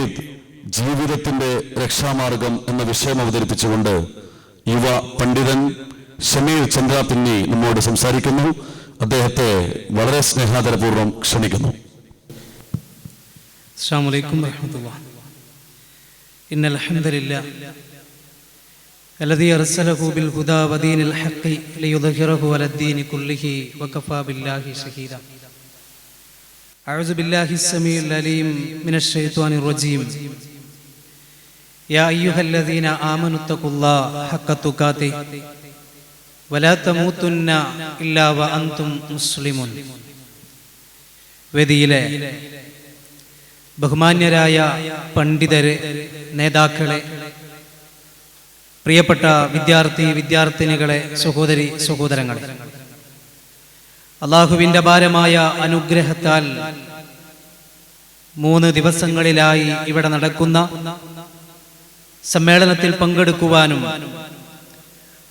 തൗഹീദ് ജീവിതത്തിന്റെ രക്ഷാമാർഗം എന്ന വിഷയം അവതരിപ്പിച്ചുകൊണ്ട് യുവ പണ്ഡിതൻ ഷമീർ ചന്ദ്രാപിന്നി നമ്മോട് സംസാരിക്കുന്നു അദ്ദേഹത്തെ വളരെ സ്നേഹാദരപൂർവ്വം ക്ഷണിക്കുന്നു السلام عليكم ورحمة الله إن الحمد لله الذي أرسله بالهدى ودين الحق ليظهره على الدين كله وكفى بالله شهيدا أعوذ بالله السميع العليم من الشيطان الرجيم يا أيها الذين آمنوا اتقوا الله حق تقاته ولا تموتن إلا وأنتم مسلمون വേദിയിലെ ബഹുമാന്യരായ പണ്ഡിതര് നേതാക്കളെ പ്രിയപ്പെട്ട വിദ്യാർത്ഥി വിദ്യാർത്ഥിനികളെ സഹോദരി സഹോദരങ്ങളെ അള്ളാഹുവിന്റെ ഭാരമായ അനുഗ്രഹത്താൽ മൂന്ന് ദിവസങ്ങളിലായി ഇവിടെ നടക്കുന്ന സമ്മേളനത്തിൽ പങ്കെടുക്കുവാനും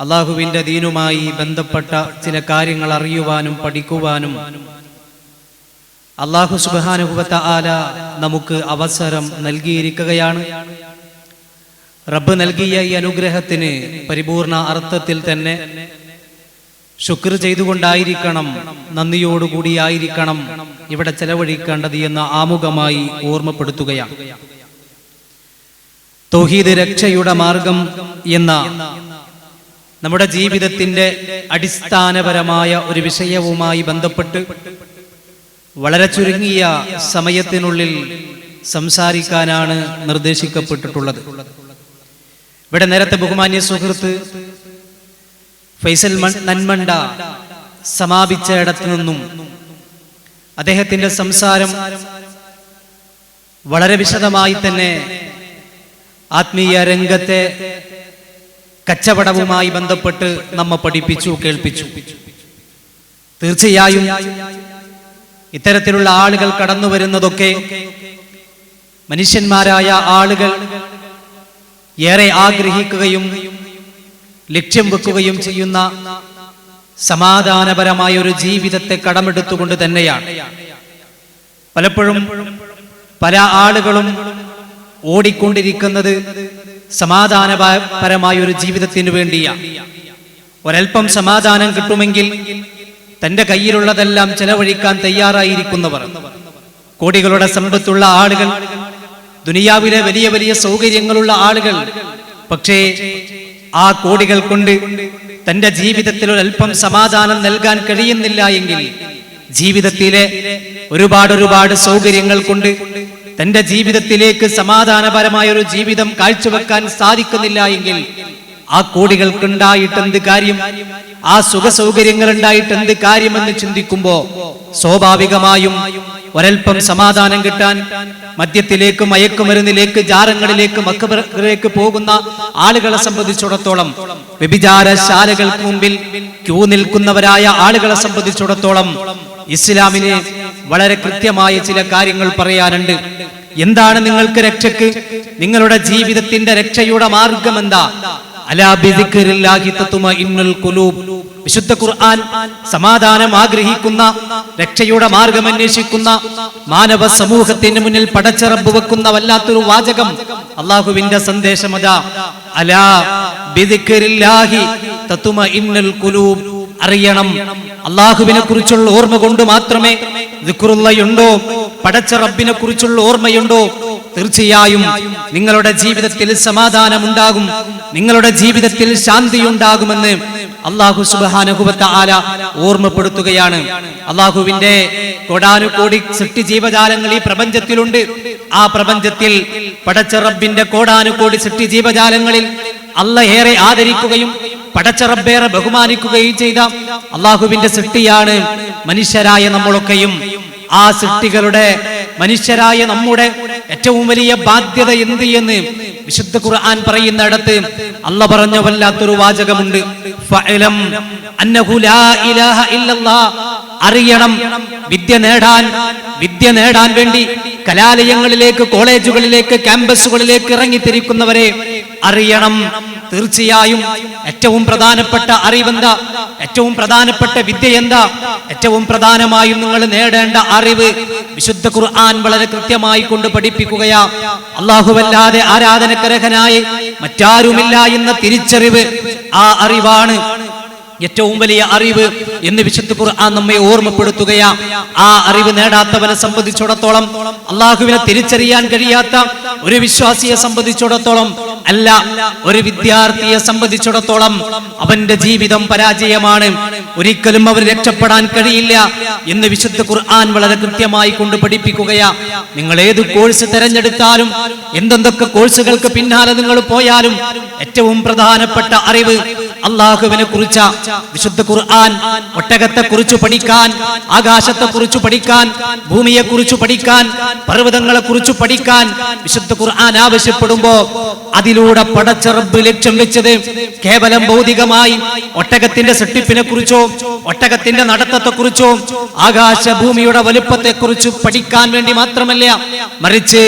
അള്ളാഹുവിന്റെ ദീനുമായി ബന്ധപ്പെട്ട ചില കാര്യങ്ങൾ അറിയുവാനും പഠിക്കുവാനും അള്ളാഹു സുബാനുഭവത്ത ആല നമുക്ക് അവസരം നൽകിയിരിക്കുകയാണ്. റബ്ബ് നൽകിയ ഈ അനുഗ്രഹത്തിന് പരിപൂർണ അർത്ഥത്തിൽ തന്നെ ശുക്ർ ചെയ്തുകൊണ്ടായിരിക്കണം നന്ദിയോടുകൂടിയായിരിക്കണം ഇവിടെ ചെലവഴിക്കേണ്ടത് എന്ന് ആമുഖമായി ഓർമ്മപ്പെടുത്തുകയാണ്. തൗഹീദ് രക്ഷയുടെ മാർഗം എന്ന നമ്മുടെ ജീവിതത്തിന്റെ അടിസ്ഥാനപരമായ ഒരു വിഷയവുമായി ബന്ധപ്പെട്ട് വളരെ ചുരുങ്ങിയ സമയത്തിനുള്ളിൽ സംസാരിക്കാനാണ് നിർദ്ദേശിക്കപ്പെട്ടിട്ടുള്ളത്. ഇവിടെ നേരത്തെ ബഹുമാന്യ സുഹൃത്ത് ഫൈസൽ നന്മണ്ട സമാപിച്ച ഇടത്തു നിന്നും അദ്ദേഹത്തിന്റെ സംസാരം വളരെ വിശദമായി തന്നെ ആത്മീയ രംഗത്തെ കച്ചവടവുമായി ബന്ധപ്പെട്ട് നമ്മെ പഠിപ്പിച്ചു കേൾപ്പിച്ചു. തീർച്ചയായും ഇത്തരത്തിലുള്ള ആളുകൾ കടന്നു വരുന്നതൊക്കെ മനുഷ്യന്മാരായ ആളുകൾ ഏറെ ആഗ്രഹിക്കുകയും ലക്ഷ്യം വെക്കുകയും ചെയ്യുന്ന സമാധാനപരമായ ഒരു ജീവിതത്തെ കടമെടുത്തുകൊണ്ട് തന്നെയാണ്. പലപ്പോഴും പല ആളുകളും ഓടിക്കൊണ്ടിരിക്കുന്നത് സമാധാനപരമായ ഒരു ജീവിതത്തിന് വേണ്ടിയാണ് ഒരൽപ്പം സമാധാനം കിട്ടുമെങ്കിൽ തന്റെ കയ്യിലുള്ളതെല്ലാം ചെലവഴിക്കാൻ തയ്യാറായിരിക്കുന്നവർ. കോടികളുടെ സമ്പത്തുള്ള ആളുകൾ ദുനിയാവിലെ വലിയ വലിയ സൗകര്യങ്ങളുള്ള ആളുകൾ പക്ഷേ ആ കോടികൾ കൊണ്ട് തന്റെ ജീവിതത്തിൽ ഒരൽപ്പം സമാധാനം നൽകാൻ കഴിയുന്നില്ല എങ്കിൽ ജീവിതത്തിലെ ഒരുപാട് ഒരുപാട് സൗകര്യങ്ങൾ കൊണ്ട് തന്റെ ജീവിതത്തിലേക്ക് സമാധാനപരമായ ഒരു ജീവിതം കാഴ്ചവെക്കാൻ സാധിക്കുന്നില്ല എങ്കിൽ ആ കോടികൾക്ക് ഉണ്ടായിട്ട് എന്ത് കാര്യം? ആ സുഖ സൗകര്യങ്ങൾ ഉണ്ടായിട്ട് എന്ത് കാര്യമെന്ന് ചിന്തിക്കുമ്പോ സ്വാഭാവികമായും ഒരൽപ്പം സമാധാനം കിട്ടാൻ മദ്യത്തിലേക്ക് മയക്കുമരുന്നിലേക്ക് ജാരങ്ങളിലേക്ക് മക്കബറിലേക്ക് പോകുന്ന ആളുകളെ സംബന്ധിച്ചിടത്തോളം വ്യഭിചാര ശാലകൾക്ക് മുമ്പിൽ ക്യൂ നിൽക്കുന്നവരായ ആളുകളെ സംബന്ധിച്ചിടത്തോളം ഇസ്ലാമിന് വളരെ കൃത്യമായ ചില കാര്യങ്ങൾ പറയാനുണ്ട്. എന്താണ് നിങ്ങൾക്ക് രക്ഷക്ക്? നിങ്ങളുടെ ജീവിതത്തിന്റെ രക്ഷയുടെ മാർഗം എന്താ അലാ ഇന്നുൽ കുലൂബ് വിശുദ്ധ ഖുർആൻ സമാധാനം ആഗ്രഹിക്കുന്ന രക്ഷയുടെ മാർഗം അന്വേഷിക്കുന്ന മാനവ സമൂഹത്തിന് മുന്നിൽ പടച്ചറബ് വെക്കുന്ന വല്ലാത്തൊരു വാചകം അള്ളാഹുവിന്റെ സന്ദേശം അലാ അറിയണം അള്ളാഹുവിനെ കുറിച്ചുള്ള ഓർമ്മ കൊണ്ട് മാത്രമേ ദിക്കുറുള്ളയുണ്ടോ പടച്ച റബ്ബിനെ കുറിച്ചുള്ള ഓർമ്മയുണ്ടോ? തീർച്ചയായും നിങ്ങളുടെ ജീവിതത്തിൽ സമാധാനമുണ്ടാകും. നിങ്ങളുടെ ജീവിതത്തിൽ ശാന്തിയുണ്ടാകുമെന്ന് അള്ളാഹു സുബാനുഭവത്ത ആല ഓർമ്മപ്പെടുത്തുകയാണ്. അള്ളാഹുവിന്റെ കോടാനുകോടി സൃഷ്ടി ജീവജാലങ്ങൾ ഈ പ്രപഞ്ചത്തിലുണ്ട്. ആ പ്രപഞ്ചത്തിൽ പടച്ച റബ്ബിന്റെ കോടാനുകോടി സൃഷ്ടി ജീവജാലങ്ങളിൽ അല്ല ഏറെ ആദരിക്കുകയും പടച്ച റബ്ബേറെ ബഹുമാനിക്കുകയും ചെയ്ത അള്ളാഹുവിന്റെ സൃഷ്ടിയാണ് മനുഷ്യരായ നമ്മളൊക്കെയും. ആ സൃഷ്ടികളുടെ മനുഷ്യരായ നമ്മുടെ ഏറ്റവും വലിയ ബാധ്യത എന്ത് എന്ന് വിശുദ്ധ ഖുർആൻ പറയുന്നിടത്ത് അല്ല പറഞ്ഞ വല്ലാത്തൊരു വാചകമുണ്ട്. അറിയണം വിദ്യ നേടാൻ വിദ്യ നേടാൻ വേണ്ടി കലാലയങ്ങളിലേക്ക് കോളേജുകളിലേക്ക് ക്യാമ്പസുകളിലേക്ക് ഇറങ്ങിത്തിരിക്കുന്നവരെ അറിയണം. തീർച്ചയായും ഏറ്റവും പ്രധാനപ്പെട്ട അറിവെന്താ? ഏറ്റവും പ്രധാനപ്പെട്ട വിദ്യ എന്താ? ഏറ്റവും പ്രധാനമായും നിങ്ങൾ നേടേണ്ട അറിവ് വിശുദ്ധ ഖുർആൻ വളരെ കൃത്യമായി കൊണ്ട് പഠിപ്പിക്കുകയാ. അള്ളാഹുവല്ലാതെ ആരാധനക്കരഹനായി മറ്റാരുമില്ല എന്ന തിരിച്ചറിവ് ആ അറിവാണ്. ഏറ്റവും വലിയ അറിവ് എന്ന് വിശുദ്ധ ഖുർആൻ നമ്മെ ഓർമ്മപ്പെടുത്തുകയാ. ആ അറിവ് നേടാത്തവനെ സംബന്ധിച്ചിടത്തോളം അള്ളാഹുവിനെ തിരിച്ചറിയാൻ കഴിയാത്ത ഒരു വിശ്വാസിയെ സംബന്ധിച്ചിടത്തോളം അല്ല ഒരു വിദ്യാർത്ഥിയെ സംബന്ധിച്ചിടത്തോളം അവന്റെ ജീവിതം പരാജയമാണ്. ഒരിക്കലും അവർ രക്ഷപ്പെടാൻ കഴിയില്ല എന്ന് വിശുദ്ധ ഖുർആൻ വളരെ കൃത്യമായി കൊണ്ട് പഠിപ്പിക്കുകയാ. നിങ്ങൾ ഏത് കോഴ്സ് തെരഞ്ഞെടുത്താലും എന്തെന്തൊക്കെ കോഴ്സുകൾക്ക് പിന്നാലെ നിങ്ങൾ പോയാലും ഏറ്റവും പ്രധാനപ്പെട്ട അറിവ് അള്ളാഹുവിനെ കുറിച്ച. വിശുദ്ധ ഖുർആൻ ഒട്ടകത്തെ കുറിച്ച് പഠിക്കാൻ ആകാശത്തെ കുറിച്ച് പഠിക്കാൻ ഭൂമിയെ കുറിച്ച് പഠിക്കാൻ പർവതങ്ങളെ കുറിച്ച് പഠിക്കാൻ വിശുദ്ധ ഖുർആൻ ആവശ്യപ്പെടുമ്പോ അതിലൂടെ പടച്ച റബ്ബ് ലക്ഷ്യം വെച്ചത് കേവലം ഭൗതികമായി ഒട്ടകത്തിന്റെ സെട്ടിപ്പിനെ കുറിച്ചോ ഒട്ടകത്തിന്റെ നടത്തത്തെ കുറിച്ചോ ആകാശ ഭൂമിയുടെ വലുപ്പത്തെ കുറിച്ച് പഠിക്കാൻ വേണ്ടി മാത്രമല്ല മറിച്ച്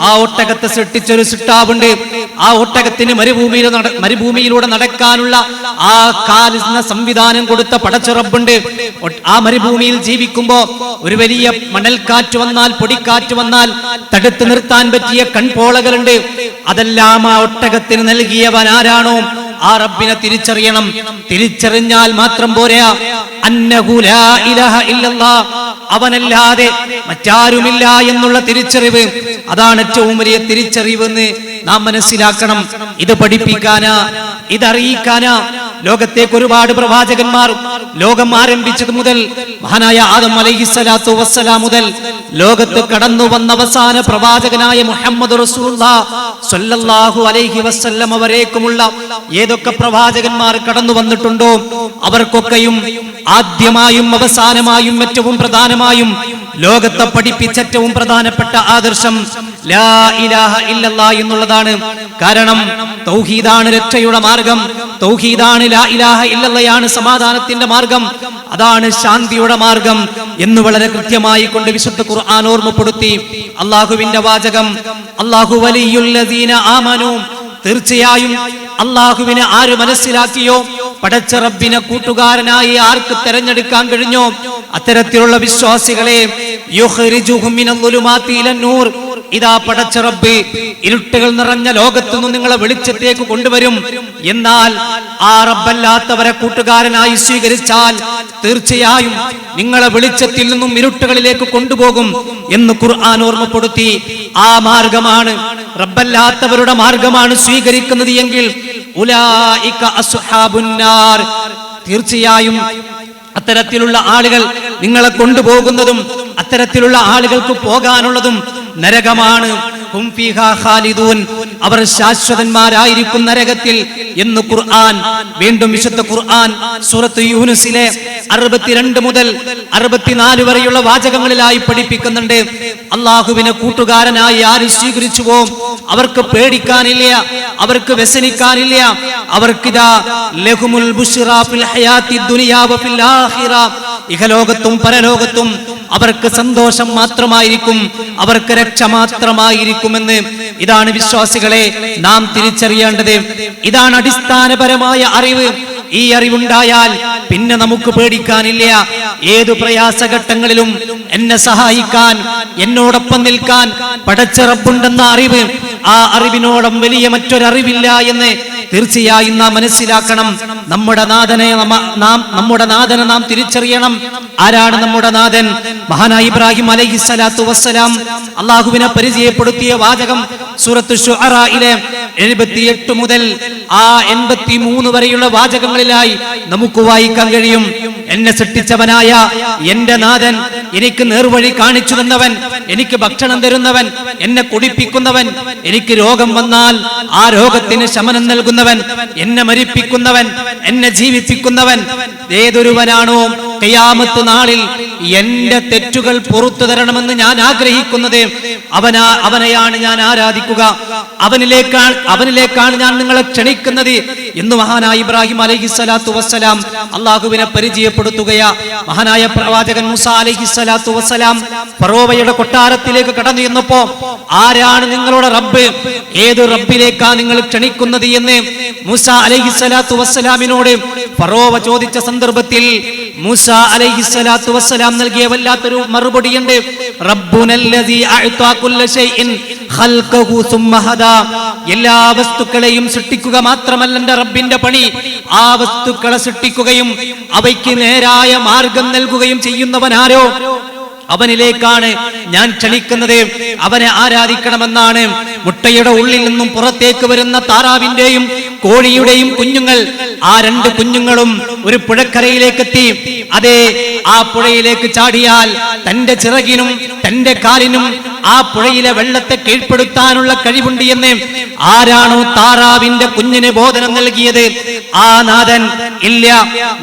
ആ ഒട്ടകത്തെ സൃഷ്ടിച്ചൊരു സിട്ടാവുണ്ട് ആ ഒട്ടകത്തിന് മരുഭൂമിയിൽ മരുഭൂമിയിലൂടെ നടക്കാനുള്ള ആ കാലിന സംവിധാനം കൊടുത്ത പടച്ചുറപ്പുണ്ട്. ആ മരുഭൂമിയിൽ ജീവിക്കുമ്പോ ഒരു വലിയ മണൽക്കാറ്റ് വന്നാൽ പൊടിക്കാറ്റ് വന്നാൽ തടുത്തു നിർത്താൻ പറ്റിയ കൺപോളകളുണ്ട്. അതെല്ലാം ആ ഒട്ടകത്തിന് നൽകിയവൻ ആരാണോ? ആ റബ്ബിനെ തിരിച്ചറിയണം. തിരിച്ചറിഞ്ഞാൽ മാത്രം പോരാ. അവനല്ലാതെ മറ്റാരുമില്ല എന്നുള്ള തിരിച്ചറിവ്. അതാണ് ഏറ്റവും വലിയ തിരിച്ചറിവെന്ന് നാം മനസ്സിലാക്കണം ഇത് പഠിപ്പിക്കാനാ ഇതറിയിക്കാനാ ലോകത്തേക്ക് ഒരുപാട് പ്രവാചകന്മാർ ലോകം ആരംഭിച്ചത് മുതൽ മഹാനായ ആദം അലൈഹിസ്സലാത്തു വസ്സലാം മുതൽ ലോകത്ത് കടന്നു വന്ന അവസാന പ്രവാചകനായ മുഹമ്മദ് സല്ലല്ലാഹു അലൈഹി വസ്ല്ലം അവരേക്കുമുള്ള ഏതൊക്കെ പ്രവാചകന്മാർ കടന്നു വന്നിട്ടുണ്ടോ അവർക്കൊക്കെയും ആദ്യമായും അവസാനമായും ഏറ്റവും പ്രധാനമായും ലോകത്തെ പഠിപ്പിച്ച ഏറ്റവും പ്രധാനപ്പെട്ട ആദർശം ലാ ഇലാഹ എന്നുള്ളതാണ്. കാരണം തൗഹീദാണ് രക്ഷയുടെ മാർഗം. തൗഹീദാണ് ലാ ഇലാഹ ഇല്ലല്ലയാണ് സമാധാനത്തിന്റെ മാർഗം. അതാണ് ശാന്തിയുടെ മാർഗം എന്ന് വളരെ കൃത്യമായി കൊണ്ട് വിശുദ്ധ ഖുർആൻ ഓർമ്മപ്പെടുത്തി. അള്ളാഹുവിന്റെ വാചകം അള്ളാഹു വലിയുല്ലദീന ആമനു. തീർച്ചയായും അള്ളാഹുവിനെ ആര് മനസ്സിലാക്കിയോ? പടച്ച റബ്ബിനെ കൂട്ടുകാരനായി ആർക്ക് തെരഞ്ഞെടുക്കാൻ കഴിഞ്ഞോ? അത്തരത്തിലുള്ള വിശ്വാസികളെ ഇതാ പടച്ച റബ്ബി ഇരുട്ടുകൾ നിറഞ്ഞ ലോകത്തുനിന്ന് നിങ്ങളെ വെളിച്ചത്തേക്ക് കൊണ്ടുവരും. എന്നാൽ ആ റബ്ബല്ലാത്തവരെ കൂട്ടുകാരനായി സ്വീകരിച്ചാൽ തീർച്ചയായും നിങ്ങളെ വെളിച്ചത്തിൽ നിന്നും ഇരുട്ടുകളിലേക്ക് കൊണ്ടുപോകും എന്ന് ഖുർആൻ ഓർമ്മപ്പെടുത്തി. ആ മാർഗമാണ് റബ്ബല്ലാത്തവരുടെ മാർഗമാണ് സ്വീകരിക്കുന്നത് എങ്കിൽ തീർച്ചയായും അത്തരത്തിലുള്ള ആളുകൾ നിങ്ങളെ കൊണ്ടുപോകുന്നതും അത്തരത്തിലുള്ള ആളുകൾക്ക് പോകാനുള്ളതും നരകമാണ്. അവർ ശാശ്വതന്മാരായിരിക്കും നരകത്തിൽ എന്ന് ഖുർആൻ വീണ്ടും വിശുദ്ധ ഖുർആൻ സൂറത്ത് യൂനുസിലെ അറുപത്തിരണ്ട് മുതൽ അറുപത്തിനാല് വരെയുള്ള വാചകങ്ങളിലായി പഠിപ്പിക്കുന്നുണ്ട്. അള്ളാഹുവിനെ കൂട്ടുകാരനായി ആര് സ്വീകരിച്ചുവോ? അവർക്ക് പേടിക്കാനില്ല അവർക്ക് വ്യസനിക്കാനില്ല. അവർക്കിതാ ഫിൽ ഫിൽ ആഖിറ. ഇഹലോകത്തും പരലോകത്തും അവർക്ക് സന്തോഷം മാത്രമായിരിക്കും അവർക്ക് രക്ഷ മാത്രമായിരിക്കുമെന്ന് ഇതാണ് വിശ്വാസികളെ നാം തിരിച്ചറിയേണ്ടത്. ഇതാണ് അടിസ്ഥാനപരമായ അറിവ്. ഈ അറിവുണ്ടായാൽ പിന്നെ നമുക്ക് പേടിക്കാനില്ല. ഏതു പ്രയാസഘട്ടങ്ങളിലും എന്നെ സഹായിക്കാൻ എന്നോടൊപ്പം നിൽക്കാൻ പടച്ചിറപ്പുണ്ടെന്ന അറിവ് ആ അറിവിനോടം വലിയ മറ്റൊരറിവില്ല എന്ന് തീർച്ചയായും നാം മനസ്സിലാക്കണം. നമ്മുടെ നാഥനെ നാം നമ്മുടെ നാഥനെ നാം തിരിച്ചറിയണം. ആരാണ് നമ്മുടെ നാഥൻ? മഹാനായ ഇബ്രാഹിം അലൈഹി സ്വലാത്തു വസ്സലാം. അള്ളാഹുവിനെ പരിചയപ്പെടുത്തിയ വാചകം സൂറത്ത് എഴുപത്തിയെട്ട് മുതൽ ആ എൺപത്തി മൂന്ന് വരെയുള്ള വാചകങ്ങളിലായി നമുക്ക് വായിക്കാൻ കഴിയും. എന്നെ സൃഷ്ടിച്ചവനായ എന്റെ നാഥൻ എനിക്ക് നേർവഴി കാണിച്ചു തന്നവൻ എനിക്ക് ഭക്ഷണം തരുന്നവൻ എന്നെ കുടിപ്പിക്കുന്നവൻ എനിക്ക് രോഗം വന്നാൽ ആ രോഗത്തിന് ശമനം നൽകുന്നവൻ എന്നെ മരിപ്പിക്കുന്നവൻ എന്നെ ജീവിപ്പിക്കുന്നവൻ ഏതൊരുവനാണോ കയ്യാമത്ത് നാളിൽ എന്റെ തെറ്റുകൾ പുറത്തു തരണമെന്ന് ഞാൻ ആഗ്രഹിക്കുന്നത് അവനാ അവനെയാണ് ഞാൻ ആരാധിക്കുക. അവനിലേക്കാണ് അവനിലേക്കാണ് ഞാൻ നിങ്ങളെ ക്ഷണിക്കുന്നത് എന്ന് മഹാനായ ഇബ്രാഹിം അലഹി സ്വലാത്തു വസ്സലാം അള്ളാഹുവിനെ പരിചയപ്പെടുത്തുകയാ. മഹാനായ പ്രവാചകൻ മുസ അലഹി സ്വലാത്തു വസ്സലാം ഫറോവയുടെ കൊട്ടാരത്തിലേക്ക് കടന്നു ചെന്നപ്പോ ആരാണ് നിങ്ങളുടെ റബ്ബ്? ഏത് റബ്ബിലേക്കാ നിങ്ങൾ ക്ഷണിക്കുന്നത് എന്ന് മുസ അലഹി സ്വലാത്തു വസ്സലാമിനോട് ഫറോവ ചോദിച്ച സന്ദർഭത്തിൽ മൂസ അലൈഹി സ്വലാത്തു വസ്സലാം നൽകിയ വല്ലാത്തൊരു മറുപടിയുണ്ട്. എല്ലാ വസ്തുക്കളെയും സൃഷ്ടിക്കുക മാത്രമല്ല എന്റെ റബ്ബിന്റെ പണി. ആ വസ്തുക്കളെ സൃഷ്ടിക്കുകയും അവയ്ക്ക് നേരായ മാർഗം നൽകുകയും ചെയ്യുന്നവനാരോ? അവനിലേക്കാണ് ഞാൻ ക്ഷണിക്കുന്നത്. അവനെ ആരാധിക്കണമെന്നാണ്. മുട്ടയുടെ ഉള്ളിൽ നിന്നും പുറത്തേക്ക് വരുന്ന താറാവിന്റെയും കോഴിയുടെയും കുഞ്ഞുങ്ങൾ ആ രണ്ട് കുഞ്ഞുങ്ങളും ഒരു പുഴക്കരയിലേക്ക് എത്തി അതെ ആ പുഴയിലേക്ക് ചാടിയാൽ തന്റെ ചിറകിനും തന്റെ കാലിനും ആ പുഴയിലെ വെള്ളത്തെ കീഴ്പ്പെടുത്താനുള്ള കഴിവുണ്ട് എന്ന് ആരാണോ താറാവിന്റെ കുഞ്ഞിന് ബോധനം നൽകിയത്. ആ നാഥൻ ഇല്ല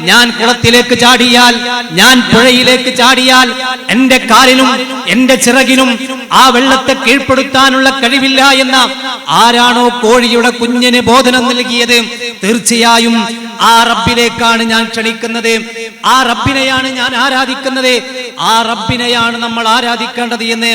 ഞാൻ കുളത്തിലേക്ക് ചാടിയാൽ ഞാൻ പുഴയിലേക്ക് ചാടിയാൽ എന്റെ കാലിനും എന്റെ ചിറകിനും ആ വെള്ളത്തെ കീഴ്പ്പെടുത്താനുള്ള കഴിവില്ല എന്ന ആരാണോ കോഴിയുടെ കുഞ്ഞിന് ബോധനം നൽകിയത്. തീർച്ചയായും ആ റബ്ബിലേക്കാണ് ഞാൻ ക്ഷണിക്കുന്നത്. ആ റബ്ബിനെയാണ് ഞാൻ ആരാധിക്കുന്നത്. ആ റബ്ബിനെയാണ് നമ്മൾ ആരാധിക്കേണ്ടത് എന്ന്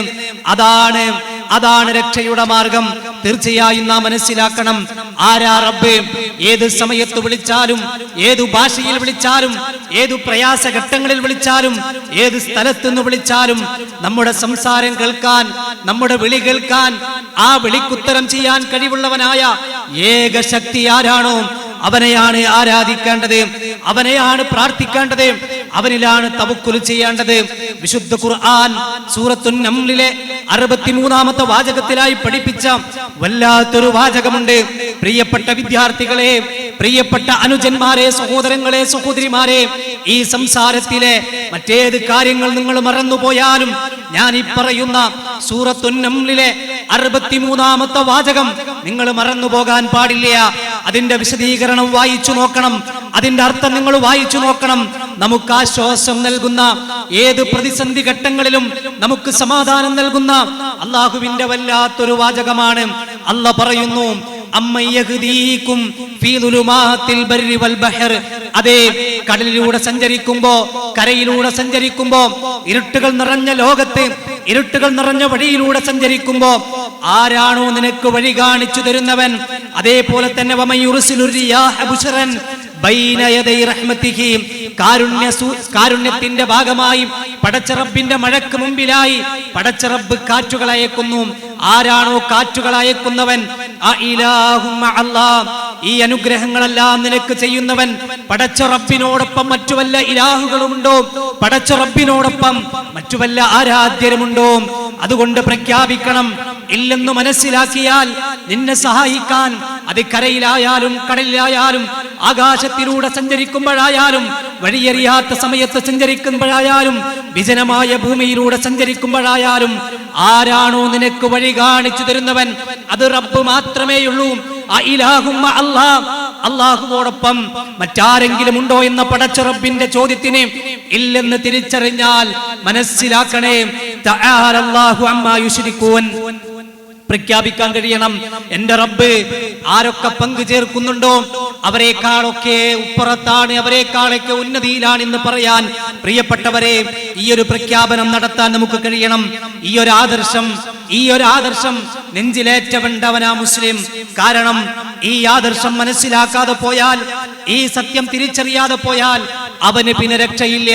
അതാണ് അതാണ് രക്ഷയുടെ മാർഗം. തീർച്ചയായും നാം മനസ്സിലാക്കണം. ആരാ റബ്ബേ? ഏത് സമയത്ത് വിളിച്ചാലും ഏതു ഭാഷയിൽ വിളിച്ചാലും ഏതു പ്രയാസ ഘട്ടങ്ങളിൽ വിളിച്ചാലും ഏത് സ്ഥലത്ത് നിന്ന് വിളിച്ചാലും നമ്മുടെ സംസാരം കേൾക്കാൻ നമ്മുടെ വിളി കേൾക്കാൻ ആ വിളിക്കുത്തരം ചെയ്യാൻ കഴിവുള്ളവനായ ഏക ശക്തി ആരാണോ? അവനെയാണ് ആരാധിക്കേണ്ടത്. അവനെയാണ് പ്രാർത്ഥിക്കേണ്ടത്. അവനിലാണ് തവക്കുൽ ചെയ്യേണ്ടത്. വിശുദ്ധ ഖുർആൻ സൂറത്തുൻ നംലിലെ അറുപത്തിമൂന്നാമത്തെ വാചകത്തിലായി പഠിപ്പിച്ച വല്ലാത്തൊരു വാചകമുണ്ട്. പ്രിയപ്പെട്ട വിദ്യാർത്ഥികളെ പ്രിയപ്പെട്ട അനുജന്മാരെ സഹോദരങ്ങളെ സഹോദരിമാരെ ഈ സംസാരത്തിലെ മറ്റേത് കാര്യങ്ങൾ നിങ്ങൾ മറന്നുപോയാലും ഞാൻ ഈ പറയുന്ന സൂറത്തുൻ നംലിലെ അറുപത്തിമൂന്നാമത്തെ വാചകം നിങ്ങൾ മറന്നു പോകാൻ പാടില്ല. അതിന്റെ വിശദീകരണം വായിച്ചു നോക്കണം. അതിന്റെ അർത്ഥം നിങ്ങൾ വായിച്ചു നോക്കണം. നമുക്ക് ആശ്വാസം നൽകുന്ന ഏത് പ്രതിസന്ധി ഘട്ടങ്ങളിലും നമുക്ക് സമാധാനം നൽകുന്ന അള്ളാഹുവിന്റെ വല്ലാത്തൊരു വാചകമാണ്. അല്ല പറയുന്നു അതെ കടലിലൂടെ സഞ്ചരിക്കുമ്പോ കരയിലൂടെ സഞ്ചരിക്കുമ്പോ ഇരുട്ടുകൾ നിറഞ്ഞ ലോകത്ത് ഇരുട്ടുകൾ നിറഞ്ഞ വഴിയിലൂടെ സഞ്ചരിക്കുമ്പോ ആരാണോ നിനക്ക് വഴി കാണിച്ചു തരുന്നവൻ? അതേപോലെ തന്നെ കാരുണ്യത്തിന്റെ ഭാഗമായി പടച്ചറബിന്റെ മഴക്ക് മുമ്പിലായി പടച്ചറബ് കാറ്റുകൾ അയക്കുന്നു. ആരാണോ കാറ്റുകൾ അയക്കുന്നവൻ? ഈ അനുഗ്രഹങ്ങളെല്ലാം നിനക്ക് ചെയ്യുന്നവൻ. പടച്ച റബ്ബിനോടൊപ്പം മറ്റു വല്ല ഇലാഹുകളുമുണ്ടോ? പടച്ച റബ്ബിനോടൊപ്പം മറ്റു വല്ല ആരാധ്യരുമുണ്ടോ? അതുകൊണ്ട് പ്രഖ്യാപിക്കണം. ഇല്ലെന്ന് മനസ്സിലാക്കിയാൽ നിന്നെ സഹായിക്കാൻ അത് കരയിലായാലും കടലിലായാലും ആകാശത്തിലൂടെ സഞ്ചരിക്കുമ്പോഴായാലും വഴിയറിയാത്ത സമയത്ത് സഞ്ചരിക്കുമ്പോഴായാലും വിജനമായ ഭൂമിയിലൂടെ സഞ്ചരിക്കുമ്പോഴായാലും ആരാണോ നിനക്ക് വഴി കാണിച്ചു തരുന്നവൻ? അത് റബ്ബ് മാത്രമേയുള്ളൂ. അള്ളാഹുവോടൊപ്പം മറ്റാരെങ്കിലും ഉണ്ടോ എന്ന പടച്ചുറപ്പിന്റെ ചോദ്യത്തിന് ഇല്ലെന്ന് തിരിച്ചറിഞ്ഞാൽ മനസ്സിലാക്കണേ. തആലല്ലാഹു അമ്മാ പ്രഖ്യാപിക്കാൻ കഴിയണം. എന്റെ റബ്ബ് ആരൊക്കെ പങ്കു ചേർക്കുന്നുണ്ടോ അവരെക്കാളൊക്കെ ഉപ്പുറത്താണ് അവരെക്കാളൊക്കെ ഉന്നതിയിലാണ് എന്ന് പറയാൻ പ്രിയപ്പെട്ടവരെ ഈ ഒരു പ്രഖ്യാപനം നടത്താൻ നമുക്ക് കഴിയണം. ഈ ഒരു ആദർശം ഈ ഒരു ആദർശം നെഞ്ചിലേറ്റവണ്ടവനാ മുസ്ലിം. കാരണം ഈ ആദർശം മനസ്സിലാക്കാതെ പോയാൽ ഈ സത്യം തിരിച്ചറിയാതെ പോയാൽ അവന് പിന്നെ രക്ഷയില്ല.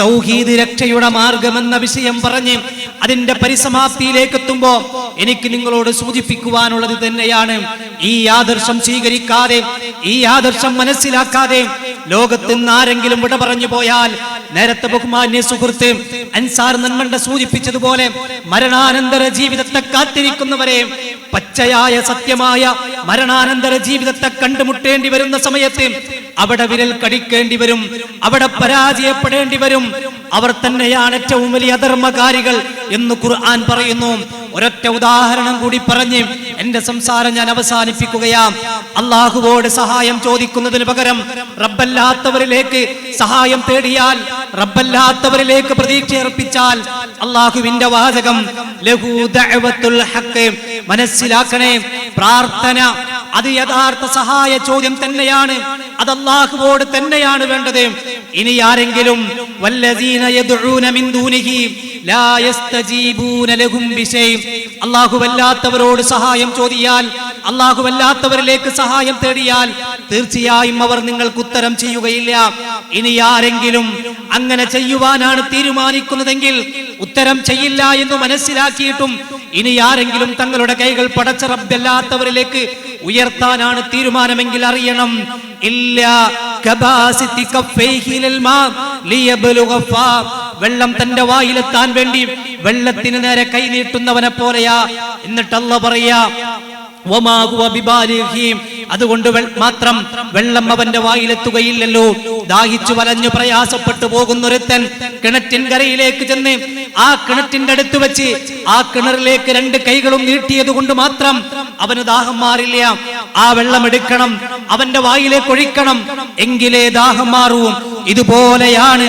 തൗഹീദ് രക്ഷയുടെ മാർഗമെന്ന വിഷയം പറഞ്ഞ് അതിന്റെ പരിസമാപ്തിയിലേക്ക് എത്തുമ്പോ എനിക്ക് നിങ്ങളോട് സൂചിപ്പിക്കുവാനുള്ളത് തന്നെയാണ്. ഈ ആദർശം സ്വീകരിക്കാതെ ഈ ആദർശം മനസ്സിലാക്കാതെ ലോകത്ത് നിന്ന് ആരെങ്കിലും വിട പറഞ്ഞു പോയാൽ നേരത്തെ ബഹുമാന്യ സുഹൃത്ത് അൻസാർ നന്മണ്ട സൂചിപ്പിച്ചതുപോലെ മരണാനന്തര ജീവിതത്തെ കാത്തിരിക്കുന്നവരെ പച്ചയായ സത്യമായ മരണാനന്തര ജീവിതത്തെ കണ്ടുമുട്ടേണ്ടി വരുന്ന സമയത്ത് അവിടെ വിരൽ കടിക്കേണ്ടി വരും അവിടെ പരാജയപ്പെടേണ്ടി വരും. അവർ തന്നെയാണ് ഏറ്റവും വലിയ അധർമ്മകാരികൾ എന്ന് ഖുർആൻ പറയുന്നു. ഒരൊറ്റ ഉദാഹരണം കൂടി പറഞ്ഞ് എന്റെ സംസാരം ഞാൻ അവസാനിപ്പിക്കുകയാ. അള്ളാഹുവോട് സഹായം ചോദിക്കുന്നതിന് പകരം റബ്ബല്ലാത്തവരിലേക്ക് സഹായം തേടിയാൽ റബ്ബല്ലാത്തവരിലേക്ക് പ്രതീക്ഷ അർപ്പിച്ചാൽ അള്ളാഹുവിന്റെ വാചകം മനസ്സിലാക്കണേ പ്രാർത്ഥന അത് യഥാർത്ഥ സഹായ ചോദ്യം തന്നെയാണ് അത് അള്ളാഹുവോട് തന്നെയാണ് വേണ്ടത്. ഇനി ആരെങ്കിലും വല്ലദീന മിൻ ദൂനിഹി ലാ യസ്തജീബൂന ലഹും ബിശൈ അള്ളാഹു വല്ലാത്തവരോട് സഹായം ചോദിയാൽ അള്ളാഹുവല്ലാത്തവരിലേക്ക് സഹായം തേടിയാൽ തീർച്ചയായും അവർ നിങ്ങൾക്ക് ഉത്തരം ചെയ്യുകയില്ല. ഇനി ആരെങ്കിലും അങ്ങനെ ചെയ്യുവാനാണ് തീരുമാനിക്കുന്നതെങ്കിൽ ഉത്തരം ചെയ്യില്ല എന്ന് മനസ്സിലാക്കിയിട്ടും ഇനി ആരെങ്കിലും തങ്ങളുടെ കൈകൾ പടച്ച റബ്ബല്ലാത്തവരിലേക്ക് ഉയർത്താനാണ് തീരുമാനമെങ്കിൽ അറിയണം. ഇല്ല വെള്ളം തന്റെ വായിലെത്താൻ വേണ്ടി വെള്ളത്തിന് നേരെ കൈനീട്ടുന്നവനെ പോലെയാ. എന്നിട്ടല്ല പറയാ അതുകൊണ്ട് മാത്രം വെള്ളം അവന്റെ വായിലെത്തുകയില്ലല്ലോ. ദാഹിച്ചു വലഞ്ഞു പ്രയാസപ്പെട്ടു പോകുന്നൊരുത്തൻ കിണറ്റിൻ കരയിലേക്ക് ചെന്ന് ആ കിണറ്റിന്റെ അടുത്ത് വെച്ച് ആ കിണറിലേക്ക് രണ്ട് കൈകളും നീട്ടിയത് കൊണ്ട് മാത്രം അവന് ദാഹം മാറില്ല. ആ വെള്ളം എടുക്കണം അവന്റെ വായിലേക്ക് ഒഴിക്കണം എങ്കിലേ ദാഹം മാറൂ. ഇതുപോലെയാണ്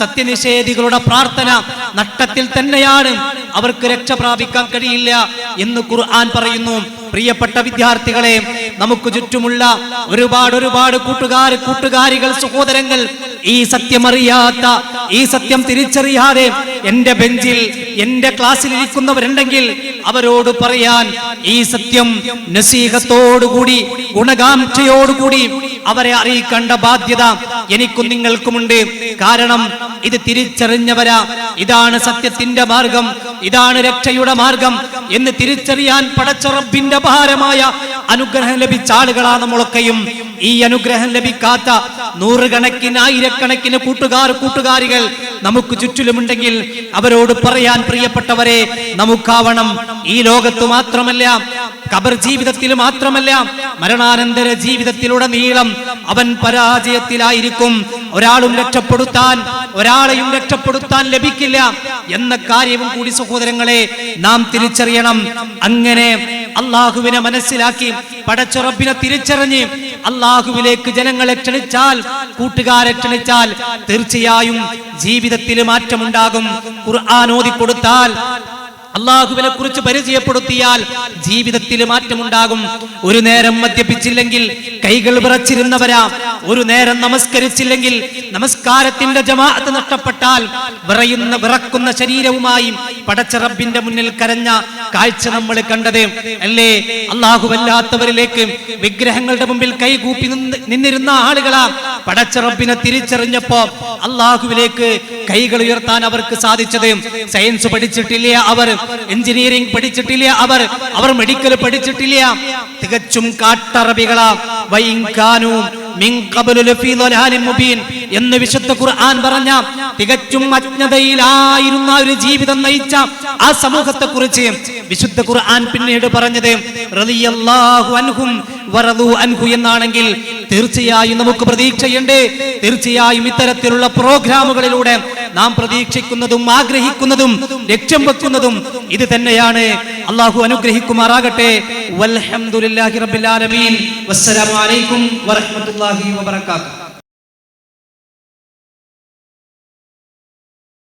സത്യനിഷേധികളുടെ പ്രാർത്ഥന നട്ടത്തിൽ തന്നെയാണ്. അവർക്ക് രക്ഷ പ്രാപിക്കാൻ കഴിയില്ല എന്ന് ഖുർആൻ പറയുന്നു. പ്രിയപ്പെട്ട വിദ്യാർത്ഥികളെ നമുക്ക് ചുറ്റുമുള്ള ഒരുപാട് ഒരുപാട് കൂട്ടുകാർ കൂട്ടുകാരികൾ സഹോദരങ്ങൾ ഈ സത്യമറിയാത്ത ഈ സത്യം തിരിച്ചറിയാതെ എന്റെ ബെഞ്ചിൽ എന്റെ ക്ലാസ്സിൽ ഇരിക്കുന്നവരുണ്ടെങ്കിൽ അവരോട് പറയാൻ ഈ സത്യം നസീഹത്തോടുകൂടി ഗുണകാംക്ഷയോടുകൂടി അവരെ അറിയിക്കേണ്ട ബാധ്യത എനിക്കും നിങ്ങൾക്കുമുണ്ട് കാരണം ഇത് തിരിച്ചറിഞ്ഞവരാ. ഇതാണ് സത്യത്തിന്റെ മാർഗം. ഇതാണ് രക്ഷയുടെ മാർഗം. എന്ന് തിരിച്ചറിയാൻ പടച്ച റബ്ബിന്റെ ഭാരമായ അനുഗ്രഹം ലഭിച്ച ആളുകളാ നമ്മളൊക്കെയും. ഈ അനുഗ്രഹം ലഭിക്കാത്ത നൂറുകണക്കിന് ആയിരക്കണക്കിന് കൂട്ടുകാർ കൂട്ടുകാരികൾ നമുക്ക് ചുറ്റിലുമുണ്ടെങ്കിൽ അവരോട് പറയാൻ പ്രിയപ്പെട്ടവരെ നമുക്കാവണം ഈ ലോകത്ത് മാത്രമല്ല കബർ ജീവിതത്തിൽ മാത്രമല്ല മരണാനന്തര ജീവിതത്തിലുടനീളം അവൻ പരാജയത്തിലായിരിക്കും. ഒരാളും രക്ഷപ്പെടുത്താൻ ഒരാളെയും രക്ഷപ്പെടുത്താൻ ലഭിക്കില്ല എന്ന കാര്യവും കൂടി സഹോദരങ്ങളെ നാം തിരിച്ചറിയണം. അങ്ങനെ അള്ളാഹുവിനെ മനസ്സിലാക്കി പടച്ചുറപ്പിനെ തിരിച്ചറിഞ്ഞ് അള്ളാഹുവിലേക്ക് ജനങ്ങളെ ക്ഷണിച്ചാൽ കൂട്ടുകാരെ ക്ഷണിച്ചാൽ തീർച്ചയായും ജീവിതത്തിൽ മാറ്റമുണ്ടാകും. ഖുർആൻ ഓതി കൊടുത്താൽ അള്ളാഹുവിനെ കുറിച്ച് പരിചയപ്പെടുത്തിയാൽ ജീവിതത്തിൽ മാറ്റമുണ്ടാകും. ഒരു നേരം മദ്യപിച്ചില്ലെങ്കിൽ കൈകൾ വിറച്ചിരുന്നവരാ. ഒരു നേരം നമസ്കരിച്ചില്ലെങ്കിൽ നമസ്കാരത്തിന്റെ ജമാഅത്ത് നഷ്ടപ്പെട്ടാൽ വിറയുന്ന വിറക്കുന്ന ശരീരവുമായി പടച്ചറബിന്റെ മുന്നിൽ കരഞ്ഞ കാഴ്ച നമ്മൾ കണ്ടത് അല്ലേ? അള്ളാഹുവല്ലാത്തവരിലേക്ക് വിഗ്രഹങ്ങളുടെ മുമ്പിൽ കൈകൂപ്പി നിന്ന് നിന്നിരുന്ന ആളുകളാ. പടച്ച റബ്ബിനെ തിരിച്ചറിഞ്ഞപ്പോ അള്ളാഹുവിലേക്ക് കൈകൾ ഉയർത്താൻ അവർക്ക് സാധിച്ചത് സയൻസ് പഠിച്ചിട്ടില്ല അവർ എഞ്ചിനീയറിംഗ് പഠിച്ചിട്ടില്ല അവർ അവർ മെഡിക്കൽ പഠിച്ചിട്ടില്ല. തികച്ചും കാട്ടറബികളാ. എന്ന് വിശുദ്ധ ഖുർആൻ പറഞ്ഞ തികച്ചും അജ്ഞതയിലായിരുന്ന ഒരു ജീവിതം നയിച്ച ആ സമൂഹത്തെ കുറിച്ച് വിശുദ്ധ ഖുർആൻ പിന്നീട് പറഞ്ഞത് എന്നാണെങ്കിൽ തീർച്ചയായും നമുക്ക് പ്രതീക്ഷയുണ്ട്. തീർച്ചയായും ഇത്തരത്തിലുള്ള പ്രോഗ്രാമുകളിലൂടെ നാം പ്രതീക്ഷിക്കുന്നതും ആഗ്രഹിക്കുന്നതും ലക്ഷ്യം വെക്കുന്നതും ഇത് തന്നെയാണ്. അള്ളാഹു അനുഗ്രഹിക്കുമാറാകട്ടെ. വസ്സലാമലൈക്കും റബ്ബിൽ ആലമീൻ.